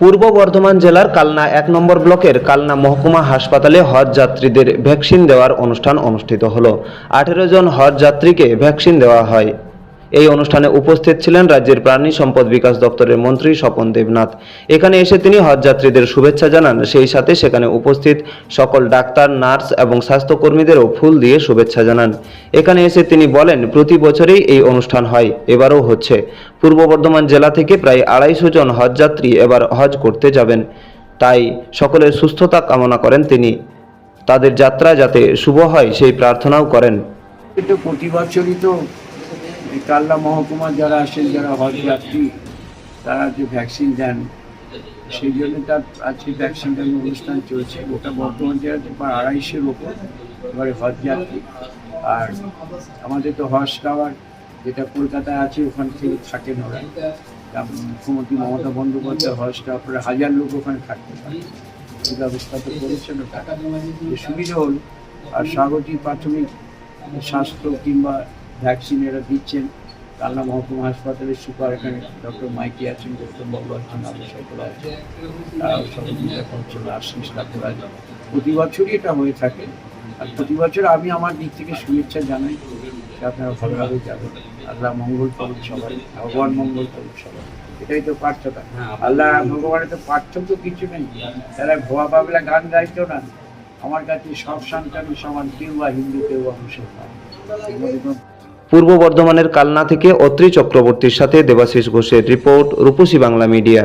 পূর্ব বর্ধমান জেলার কালনা এক নম্বর ব্লকের কালনা মহকুমা হাসপাতালে হজ যাত্রীদের ভ্যাকসিন দেওয়ার অনুষ্ঠান অনুষ্ঠিত হল। আঠেরো জন হজ যাত্রীকে ভ্যাকসিন দেওয়া হয়। এই অনুষ্ঠানে উপস্থিত ছিলেন রাজ্যের প্রাণী সম্পদ বিকাশ দপ্তরের মন্ত্রী স্বপন দেবনাথ। এখানে এসে তিনি হজ যাত্রীদের শুভেচ্ছা জানান। সেই সাথে সেখানে উপস্থিত সকল ডাক্তার, নার্স এবং স্বাস্থ্যকর্মীদেরও ফুল দিয়ে শুভেচ্ছা জানান। এখানে এসে তিনি বলেন, প্রতি বছরেই এই অনুষ্ঠান হয়, এবারও হচ্ছে। পূর্ব বর্ধমান জেলা থেকে প্রায় আড়াইশো জন হজযাত্রী এবার হজ করতে যাবেন। তাই সকলের সুস্থতা কামনা করেন তিনি। তাদের যাত্রা যাতে শুভ হয়, সেই প্রার্থনাও করেন। তো এই কাল্লা মহকুমার যারা আসেন যারা হজ যাত্রী, তারা যে ভ্যাকসিন দেন, সেই জন্য তার আজকে ভ্যাকসিন দেওয়ার অনুষ্ঠান চলছে। ওটা বর্তমান জেলাতে প্রায় আড়াইশের ওপর এবারে হজ যাত্রী। আর আমাদের তো হজ টাওয়ার, যেটা কলকাতায় আছে, ওখান থেকে থাকেন ওরা। মুখ্যমন্ত্রী মমতা বন্দ্যোপাধ্যায় হজ টাওয়ারে হাজার লোক ওখানে থাকতে পারে। এই ব্যবস্থা তো করেছেন ওটা সুবিধা হল। আর স্বাগতিক প্রাথমিক স্বাস্থ্য কিংবা ভ্যাকসিন এরা দিচ্ছেন। কালনা মহকুমা হাসপাতালের সুপার এখানে ডক্টর মাইকি আছেন, ডক্টর বাবু আছেন আরও সকল আছে তারাও সহযোগিতা করছেন আশিস ডাক্তার আছে প্রতি বছরই এটা হয়ে থাকে। আর প্রতি বছর আমি আমার দিক থেকে শুভেচ্ছা জানাই যে আপনারা ভালোভাবে যাবেন। আল্লাহ মঙ্গল করুন সবাই, ভগবান মঙ্গল করুন সবাই। এটাই তো পার্থক্য। আল্লাহ ভগবানের তো পার্থক্য কিছু নেই। তারা ভোয়া বাবলা গান গাইতো না। আমার কাছে সব সন্তান সমান কেউ বা হিন্দু, কেউ বা মুসলমান। পূর্ব বর্ধমানের কালনা থেকে অত্রি চক্রবর্তীর সাথে দেবাশিস ঘোষের রিপোর্ট রূপসী বাংলা মিডিয়া।